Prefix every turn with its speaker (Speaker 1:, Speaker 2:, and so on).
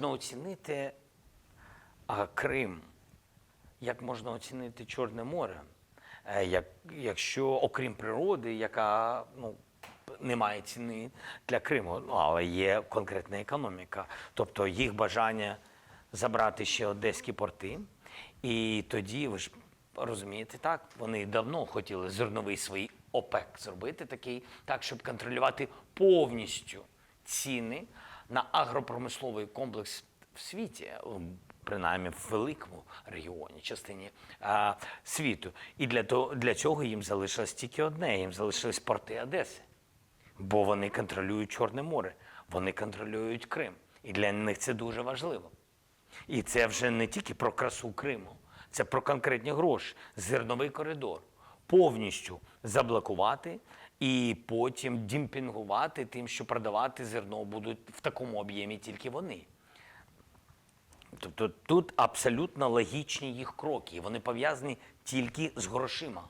Speaker 1: можна оцінити а, Крим? Як можна оцінити Чорне море? Е, Як, якщо окрім природи, яка ну, не має ціни для Криму, ну, але є конкретна економіка, тобто їх бажання забрати ще одеські порти. І тоді ви ж розумієте, так вони давно хотіли зерновий свій ОПЕК зробити такий, так, щоб контролювати повністю ціни на агропромисловий комплекс в світі, принаймні в великому регіоні, частині а, світу. І для, того, для цього їм залишилось тільки одне: їм залишились порти Одеси. Бо вони контролюють Чорне море, вони контролюють Крим. І для них це дуже важливо. І це вже не тільки про красу Криму, це про конкретні гроші, зерновий коридор. Повністю заблокувати і потім дімпінгувати тим, що продавати зерно будуть в такому об'ємі тільки вони. Тобто тут абсолютно логічні їх кроки, і вони пов'язані тільки з грошима.